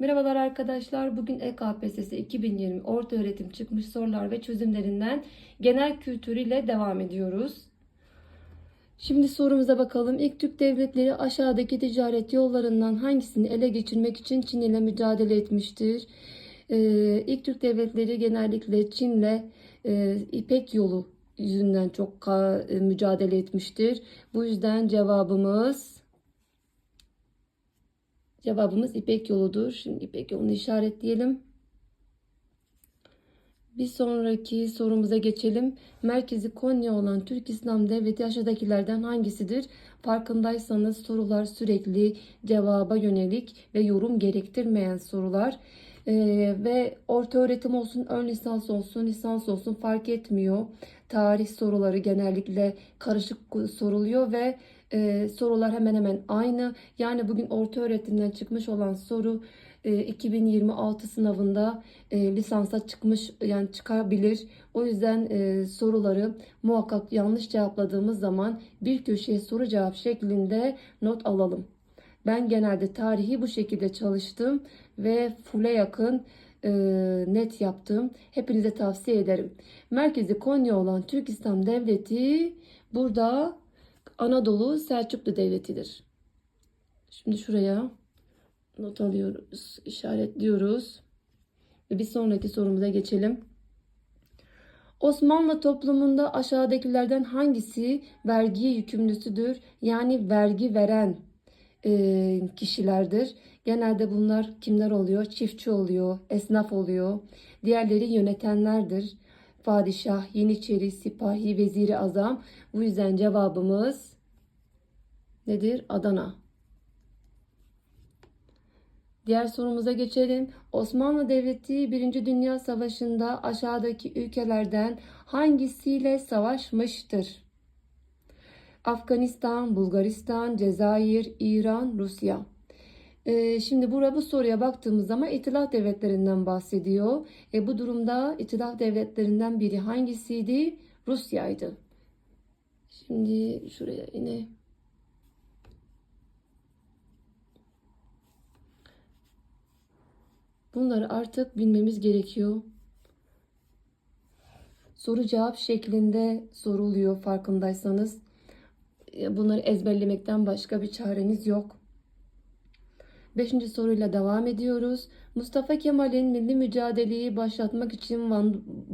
Merhabalar arkadaşlar. Bugün EKPSS 2020 orta öğretim çıkmış sorular ve çözümlerinden genel kültür ile devam ediyoruz. Şimdi sorumuza bakalım. İlk Türk devletleri aşağıdaki ticaret yollarından hangisini ele geçirmek için Çin ile mücadele etmiştir? Ee, ilk Türk devletleri genellikle Çin'le e, İpek yolu yüzünden çok e, mücadele etmiştir. Bu yüzden cevabımız Cevabımız İpek yoludur. Şimdi İpek yolunu işaretleyelim. Bir sonraki sorumuza geçelim. Merkezi Konya olan Türk İslam Devleti aşağıdakilerden hangisidir? Farkındaysanız sorular sürekli cevaba yönelik ve yorum gerektirmeyen sorular. Ee, ve orta öğretim olsun, ön lisans olsun, lisans olsun fark etmiyor. Tarih soruları genellikle karışık soruluyor ve e, sorular hemen hemen aynı. Yani bugün orta öğretimden çıkmış olan soru e, 2026 sınavında e, lisansa çıkmış yani çıkabilir. O yüzden e, soruları muhakkak yanlış cevapladığımız zaman bir köşeye soru cevap şeklinde not alalım. Ben genelde tarihi bu şekilde çalıştım ve full'e yakın e, net yaptım. Hepinize tavsiye ederim. Merkezi Konya olan Türk İslam Devleti burada Anadolu Selçuklu Devleti'dir. Şimdi şuraya not alıyoruz, işaretliyoruz. Ve bir sonraki sorumuza geçelim. Osmanlı toplumunda aşağıdakilerden hangisi vergiye yükümlüsüdür? Yani vergi veren e, kişilerdir. Genelde bunlar kimler oluyor? Çiftçi oluyor, esnaf oluyor. Diğerleri yönetenlerdir. Padişah, Yeniçeri, Sipahi, Veziri Azam. Bu yüzden cevabımız nedir? Adana. Diğer sorumuza geçelim. Osmanlı Devleti 1. Dünya Savaşı'nda aşağıdaki ülkelerden hangisiyle savaşmıştır? Afganistan, Bulgaristan, Cezayir, İran, Rusya. Ee, şimdi burada bu soruya baktığımız zaman itilaf devletlerinden bahsediyor. E, bu durumda itilaf devletlerinden biri hangisiydi? Rusya'ydı. Şimdi şuraya yine bunları artık bilmemiz gerekiyor. Soru cevap şeklinde soruluyor farkındaysanız. E, Bunları ezberlemekten başka bir çareniz yok. Beşinci soruyla devam ediyoruz. Mustafa Kemal'in milli mücadeleyi başlatmak için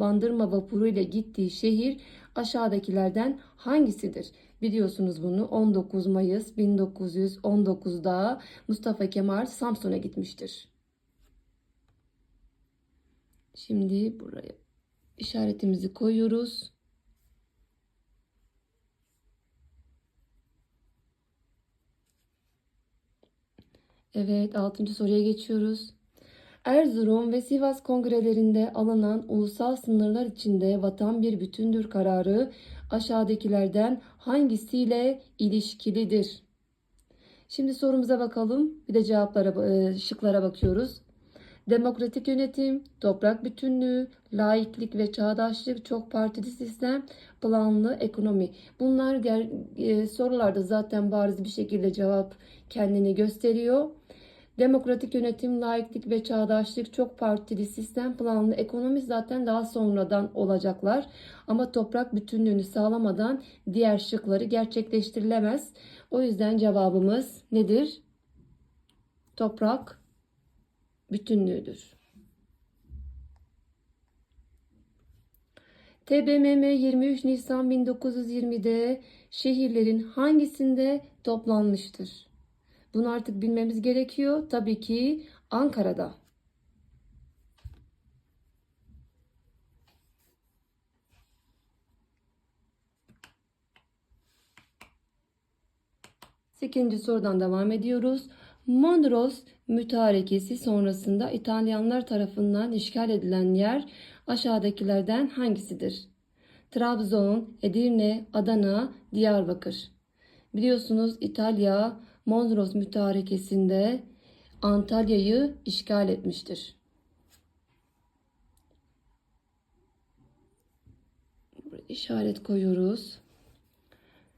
Bandırma vapuru ile gittiği şehir aşağıdakilerden hangisidir? Biliyorsunuz bunu 19 Mayıs 1919'da Mustafa Kemal Samsun'a gitmiştir. Şimdi buraya işaretimizi koyuyoruz. Evet, altıncı soruya geçiyoruz. Erzurum ve Sivas kongrelerinde alınan ulusal sınırlar içinde vatan bir bütündür kararı aşağıdakilerden hangisiyle ilişkilidir? Şimdi sorumuza bakalım. Bir de cevaplara, e, şıklara bakıyoruz. Demokratik yönetim, toprak bütünlüğü, laiklik ve çağdaşlık, çok partili sistem, planlı ekonomi. Bunlar e, sorularda zaten bariz bir şekilde cevap kendini gösteriyor. Demokratik yönetim, laiklik ve çağdaşlık, çok partili sistem, planlı ekonomi zaten daha sonradan olacaklar. Ama toprak bütünlüğünü sağlamadan diğer şıkları gerçekleştirilemez. O yüzden cevabımız nedir? Toprak bütünlüğüdür. TBMM 23 Nisan 1920'de şehirlerin hangisinde toplanmıştır? Bunu artık bilmemiz gerekiyor. Tabii ki Ankara'da. Sekizinci sorudan devam ediyoruz. Mondros mütarekesi sonrasında İtalyanlar tarafından işgal edilen yer aşağıdakilerden hangisidir? Trabzon, Edirne, Adana, Diyarbakır. Biliyorsunuz İtalya Mondros mütarekesinde Antalya'yı işgal etmiştir. Buraya işaret koyuyoruz.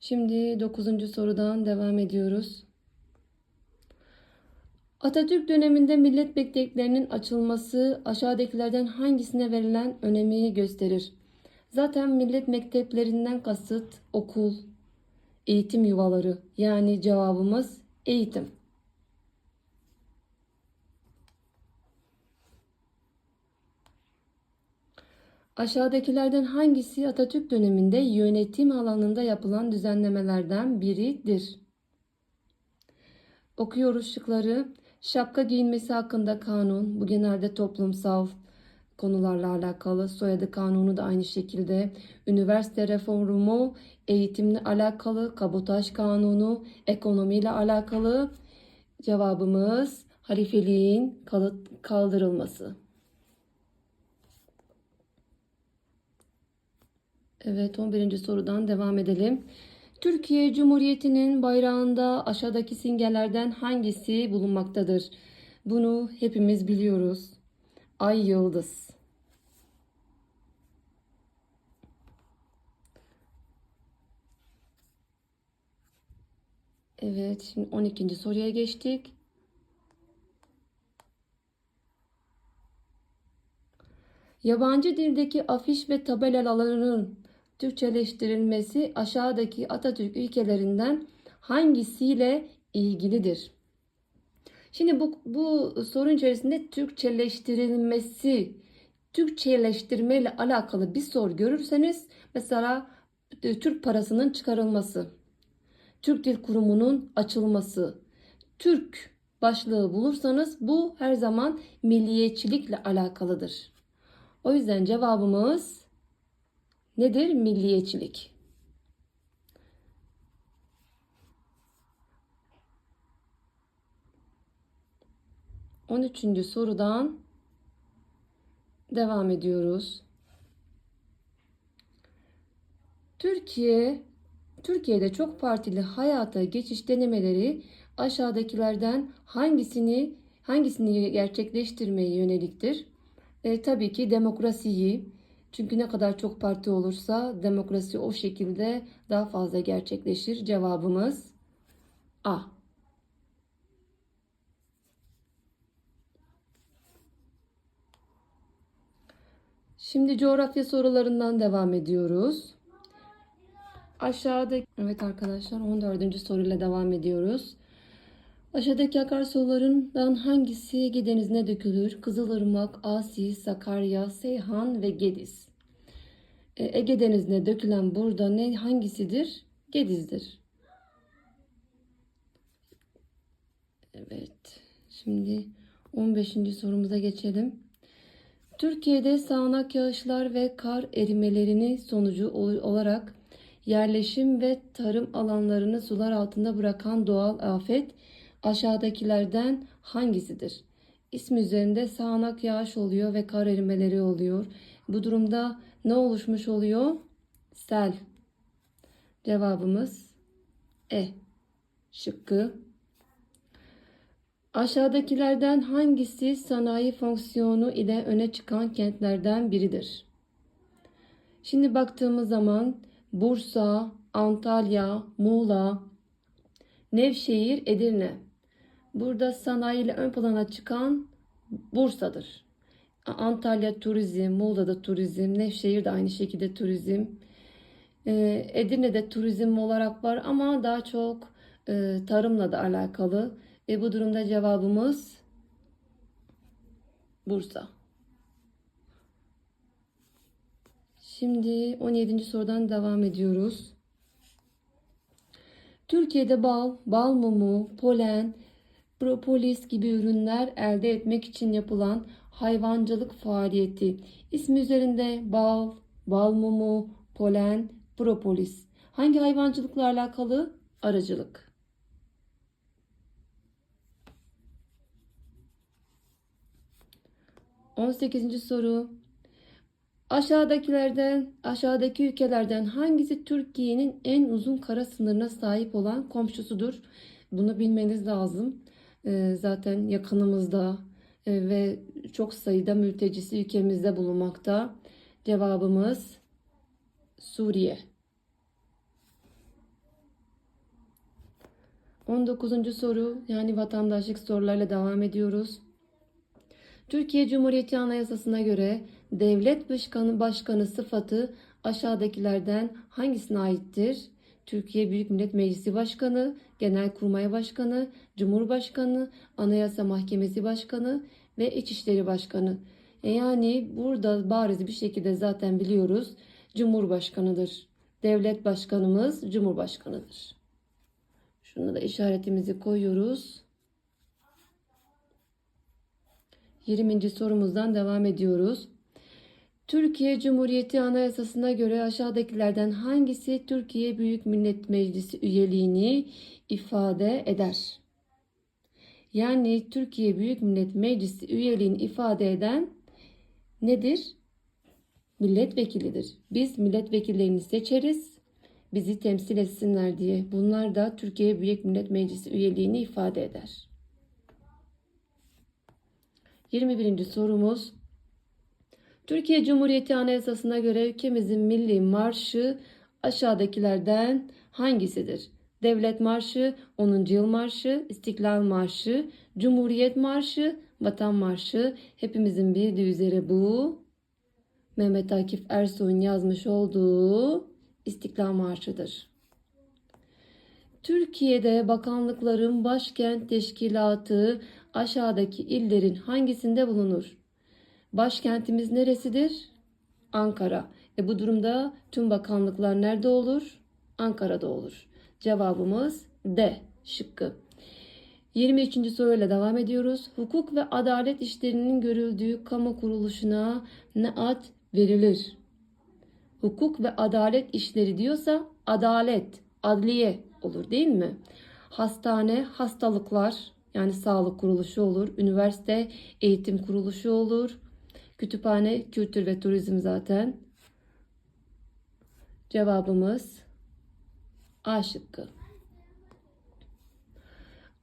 Şimdi 9. sorudan devam ediyoruz. Atatürk döneminde millet mekteplerinin açılması aşağıdakilerden hangisine verilen önemi gösterir? Zaten millet mekteplerinden kasıt okul, eğitim yuvaları. Yani cevabımız eğitim. Aşağıdakilerden hangisi Atatürk döneminde yönetim alanında yapılan düzenlemelerden biridir? Okuyoruz şıkları. Şapka giyinmesi hakkında kanun. Bu genelde toplumsal konularla alakalı. Soyadı kanunu da aynı şekilde. Üniversite reformu, eğitimle alakalı. Kabotaj kanunu, ekonomiyle alakalı. Cevabımız halifeliğin kaldırılması. Evet 11. sorudan devam edelim. Türkiye Cumhuriyeti'nin bayrağında aşağıdaki simgelerden hangisi bulunmaktadır? Bunu hepimiz biliyoruz. Ay yıldız. Evet, şimdi 12. soruya geçtik. Yabancı dildeki afiş ve tabelaların Türkçeleştirilmesi aşağıdaki Atatürk ülkelerinden hangisiyle ilgilidir? Şimdi bu, bu sorun içerisinde Türkçeleştirilmesi, Türkçeleştirme ile alakalı bir soru görürseniz mesela e, Türk parasının çıkarılması, Türk Dil Kurumu'nun açılması, Türk başlığı bulursanız bu her zaman milliyetçilikle alakalıdır. O yüzden cevabımız nedir? Milliyetçilik. On üçüncü sorudan devam ediyoruz. Türkiye Türkiye'de çok partili hayata geçiş denemeleri aşağıdakilerden hangisini hangisini gerçekleştirmeye yöneliktir? E, tabii ki demokrasiyi. Çünkü ne kadar çok parti olursa demokrasi o şekilde daha fazla gerçekleşir. Cevabımız A. Şimdi coğrafya sorularından devam ediyoruz. Aşağıda evet arkadaşlar 14. soruyla devam ediyoruz. Aşağıdaki akarsularından hangisi Ege Denizi'ne dökülür? Kızılırmak, Asi, Sakarya, Seyhan ve Gediz. E, Ege Denizi'ne dökülen burada ne hangisidir? Gediz'dir. Evet. Şimdi 15. sorumuza geçelim. Türkiye'de sağanak yağışlar ve kar erimelerinin sonucu olarak yerleşim ve tarım alanlarını sular altında bırakan doğal afet aşağıdakilerden hangisidir? İsmi üzerinde sağanak yağış oluyor ve kar erimeleri oluyor. Bu durumda ne oluşmuş oluyor? Sel. Cevabımız E. Şıkkı. Aşağıdakilerden hangisi sanayi fonksiyonu ile öne çıkan kentlerden biridir? Şimdi baktığımız zaman Bursa, Antalya, Muğla, Nevşehir, Edirne. Burada sanayi ile ön plana çıkan Bursa'dır. Antalya turizm, Muğla'da turizm, Nevşehir de aynı şekilde turizm. Ee, Edirne'de turizm olarak var ama daha çok e, tarımla da alakalı. E, bu durumda cevabımız Bursa. Şimdi 17. sorudan devam ediyoruz. Türkiye'de bal, bal mumu, polen, propolis gibi ürünler elde etmek için yapılan hayvancılık faaliyeti. İsmi üzerinde bal, bal mumu, polen, propolis. Hangi hayvancılıkla alakalı? Arıcılık. On sekizinci soru. Aşağıdakilerden, aşağıdaki ülkelerden hangisi Türkiye'nin en uzun kara sınırına sahip olan komşusudur? Bunu bilmeniz lazım. Ee, zaten yakınımızda e, ve çok sayıda mültecisi ülkemizde bulunmakta. Cevabımız Suriye. 19. soru yani vatandaşlık sorularla devam ediyoruz. Türkiye Cumhuriyeti Anayasası'na göre devlet başkanı başkanı sıfatı aşağıdakilerden hangisine aittir? Türkiye Büyük Millet Meclisi Başkanı, Genelkurmay Başkanı, Cumhurbaşkanı, Anayasa Mahkemesi Başkanı ve İçişleri Başkanı. E yani burada bariz bir şekilde zaten biliyoruz Cumhurbaşkanıdır. Devlet başkanımız Cumhurbaşkanıdır. Şunu da işaretimizi koyuyoruz. 20. sorumuzdan devam ediyoruz. Türkiye Cumhuriyeti Anayasası'na göre aşağıdakilerden hangisi Türkiye Büyük Millet Meclisi üyeliğini ifade eder? Yani Türkiye Büyük Millet Meclisi üyeliğini ifade eden nedir? Milletvekilidir. Biz milletvekillerini seçeriz. Bizi temsil etsinler diye. Bunlar da Türkiye Büyük Millet Meclisi üyeliğini ifade eder. 21. sorumuz Türkiye Cumhuriyeti Anayasası'na göre ülkemizin milli marşı aşağıdakilerden hangisidir? Devlet Marşı, 10. Yıl Marşı, İstiklal Marşı, Cumhuriyet Marşı, Vatan Marşı. Hepimizin bildiği üzere bu Mehmet Akif Ersoy'un yazmış olduğu İstiklal Marşı'dır. Türkiye'de bakanlıkların başkent teşkilatı aşağıdaki illerin hangisinde bulunur? Başkentimiz neresidir? Ankara. E bu durumda tüm bakanlıklar nerede olur? Ankara'da olur. Cevabımız D şıkkı. 23. soruyla devam ediyoruz. Hukuk ve adalet işlerinin görüldüğü kamu kuruluşuna ne ad verilir? Hukuk ve adalet işleri diyorsa adalet, adliye olur değil mi? Hastane, hastalıklar yani sağlık kuruluşu olur. Üniversite, eğitim kuruluşu olur. Kütüphane, kültür ve turizm zaten. Cevabımız A şıkkı.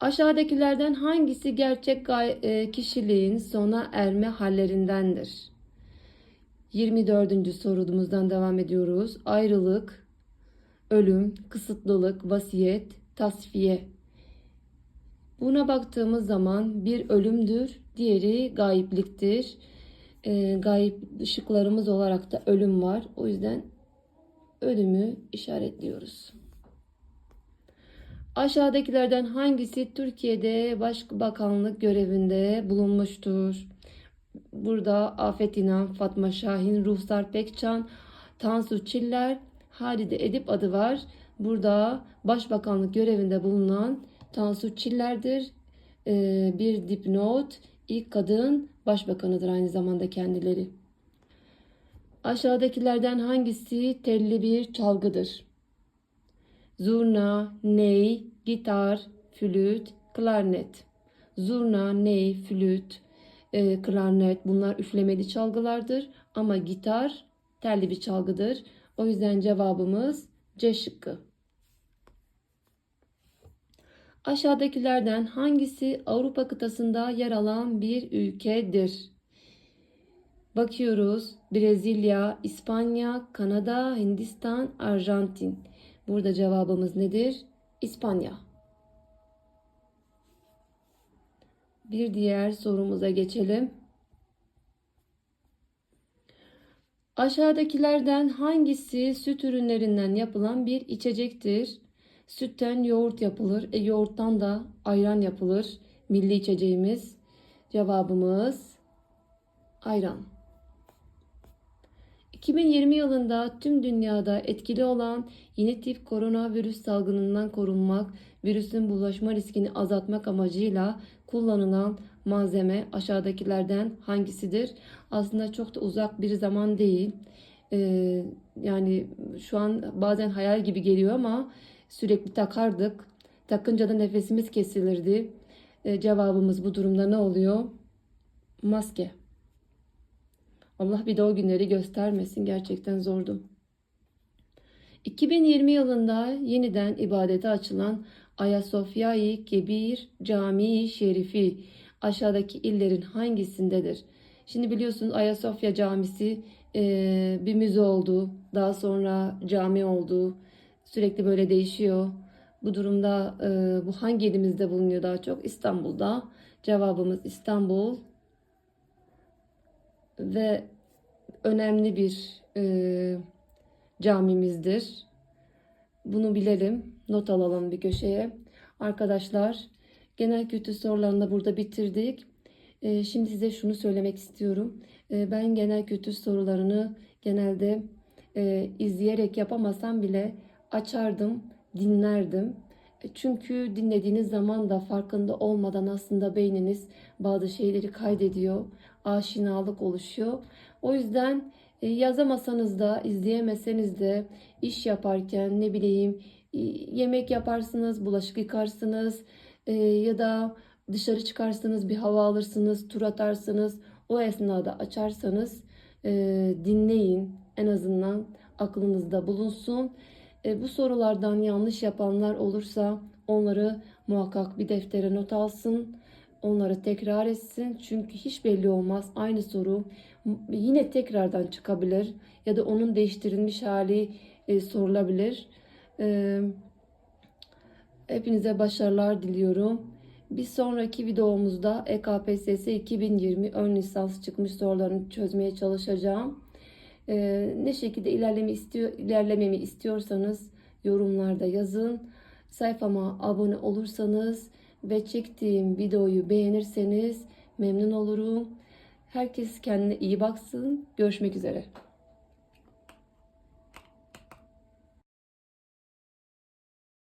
Aşağıdakilerden hangisi gerçek e, kişiliğin sona erme hallerindendir? 24. sorumuzdan devam ediyoruz. Ayrılık, ölüm, kısıtlılık, vasiyet, tasfiye. Buna baktığımız zaman bir ölümdür, diğeri gayipliktir. E, gayip ışıklarımız olarak da ölüm var. O yüzden ölümü işaretliyoruz. Aşağıdakilerden hangisi Türkiye'de başbakanlık görevinde bulunmuştur? Burada Afet İnan, Fatma Şahin, Ruhsar Pekcan, Tansu Çiller, Halide Edip adı var. Burada başbakanlık görevinde bulunan Tansu Çiller'dir. Ee, bir dipnot, ilk kadın başbakanıdır aynı zamanda kendileri. Aşağıdakilerden hangisi telli bir çalgıdır? Zurna, ney, gitar, flüt, klarnet. Zurna, ney, flüt, e, klarnet bunlar üflemeli çalgılardır ama gitar telli bir çalgıdır. O yüzden cevabımız C şıkkı. Aşağıdakilerden hangisi Avrupa kıtasında yer alan bir ülkedir? Bakıyoruz. Brezilya, İspanya, Kanada, Hindistan, Arjantin. Burada cevabımız nedir? İspanya. Bir diğer sorumuza geçelim. Aşağıdakilerden hangisi süt ürünlerinden yapılan bir içecektir? Sütten yoğurt yapılır. E, yoğurttan da ayran yapılır. Milli içeceğimiz. Cevabımız ayran. 2020 yılında tüm dünyada etkili olan yeni tip koronavirüs salgınından korunmak, virüsün bulaşma riskini azaltmak amacıyla kullanılan malzeme aşağıdakilerden hangisidir? Aslında çok da uzak bir zaman değil. Ee, yani şu an bazen hayal gibi geliyor ama sürekli takardık. Takınca da nefesimiz kesilirdi. Ee, cevabımız bu durumda ne oluyor? Maske. Allah bir de o günleri göstermesin. Gerçekten zordu. 2020 yılında yeniden ibadete açılan Ayasofya-i Kebir Camii Şerifi aşağıdaki illerin hangisindedir? Şimdi biliyorsunuz Ayasofya Camisi e, bir müze oldu. Daha sonra cami oldu. Sürekli böyle değişiyor. Bu durumda e, bu hangi ilimizde bulunuyor daha çok? İstanbul'da. Cevabımız İstanbul. Ve önemli bir e, camimizdir. Bunu bilelim. Not alalım bir köşeye. Arkadaşlar genel kültür sorularını da burada bitirdik. E, şimdi size şunu söylemek istiyorum. E, ben genel kültür sorularını genelde e, izleyerek yapamasam bile açardım, dinlerdim. E, Çünkü dinlediğiniz zaman da farkında olmadan aslında beyniniz bazı şeyleri kaydediyor, aşinalık oluşuyor. O yüzden e, yazamasanız da, izleyemeseniz de iş yaparken ne bileyim e, yemek yaparsınız, bulaşık yıkarsınız ya da dışarı çıkarsınız, bir hava alırsınız, tur atarsınız. O esnada açarsanız dinleyin en azından aklınızda bulunsun. E, bu sorulardan yanlış yapanlar olursa onları muhakkak bir deftere not alsın. Onları tekrar etsin. Çünkü hiç belli olmaz. Aynı soru yine tekrardan çıkabilir. Ya da onun değiştirilmiş hali e, sorulabilir. E, hepinize başarılar diliyorum. Bir sonraki videomuzda EKPSS 2020 ön lisans çıkmış sorularını çözmeye çalışacağım. Ee, ne şekilde ilerleme istiyor, ilerlememi istiyorsanız yorumlarda yazın. Sayfama abone olursanız ve çektiğim videoyu beğenirseniz memnun olurum. Herkes kendine iyi baksın. Görüşmek üzere.